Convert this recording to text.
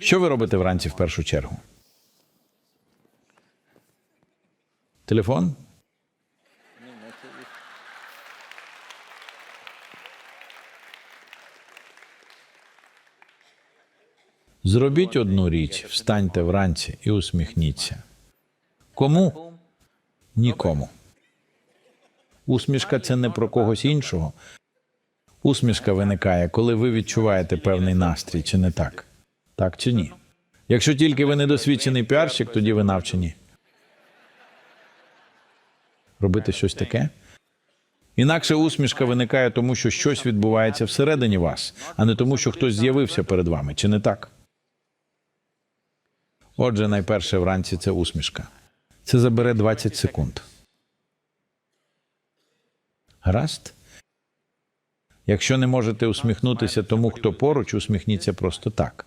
Що ви робите вранці в першу чергу? Телефон? Зробіть одну річ, встаньте вранці і усміхніться. Кому? Нікому. Усмішка це не про когось іншого. Усмішка виникає, коли ви відчуваєте певний настрій, чи не так? Так чи ні? Якщо тільки ви недосвідчений піарщик, тоді ви навчені. Робити щось таке? Інакше усмішка виникає тому, що щось відбувається всередині вас, а не тому, що хтось з'явився перед вами, чи не так? Отже, найперше вранці це усмішка. Це забере 20 секунд. Гаразд? Якщо не можете усміхнутися тому, хто поруч, усміхніться просто так.